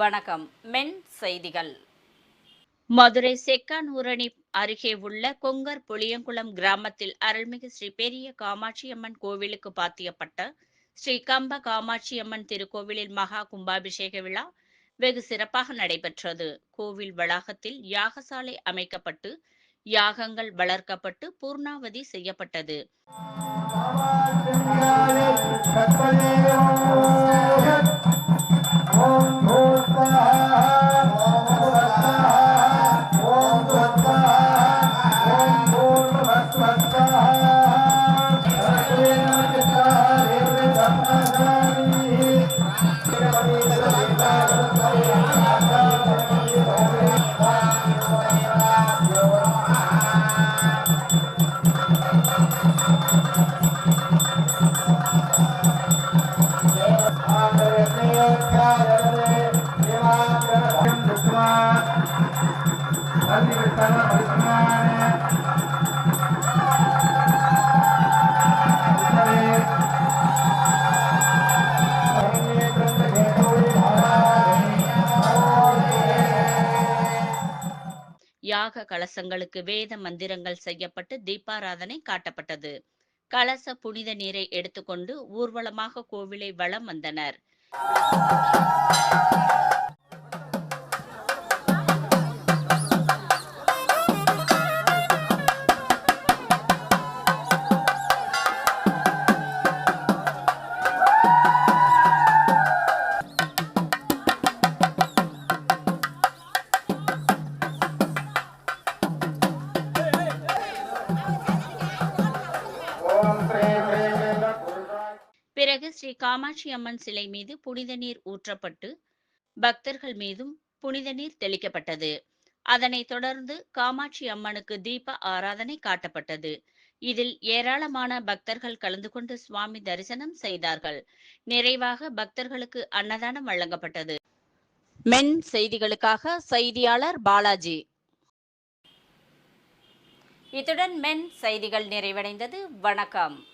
வணக்கம். மென் செய்திகள். மதுரை செக்கானூரணி அருகே உள்ள கொங்கர் புளியங்குளம் கிராமத்தில் அருள்மிகு ஸ்ரீ பெரிய காமாட்சியம்மன் கோவிலுக்கு பாத்தியப்பட்ட ஸ்ரீ கம்ப காமாட்சியம்மன் திருக்கோவிலில் மகா கும்பாபிஷேக விழா வெகு சிறப்பாக நடைபெற்றது. கோவில் வளாகத்தில் யாகசாலை அமைக்கப்பட்டு யாகங்கள் வளர்க்கப்பட்டு பூர்ணாவதி செய்யப்பட்டது. யாக கலசங்களுக்கு வேத மந்திரங்கள் செய்யப்பட்டு தீபாராதனை காட்டப்பட்டது. கலச புனித நீரை எடுத்துக்கொண்டு ஊர்வலமாக கோவிலை வலம் வந்தனர். பிறகு ஸ்ரீ காமாட்சி அம்மன் சிலை மீது புனித நீர் ஊற்றப்பட்டு பக்தர்கள் மீதும் புனித நீர் தெளிக்கப்பட்டது. அதனைத் தொடர்ந்து காமாட்சி அம்மனுக்கு தீப ஆராதனை காட்டப்பட்டது. இதில் ஏராளமான பக்தர்கள் கலந்து கொண்டு சுவாமி தரிசனம் செய்தார்கள். நிறைவாக பக்தர்களுக்கு அன்னதானம் வழங்கப்பட்டது. மென் செய்திகளுக்காக செய்தியாளர் பாலாஜி. இத்துடன் மென் செய்திகள் நிறைவடைந்தது. வணக்கம்.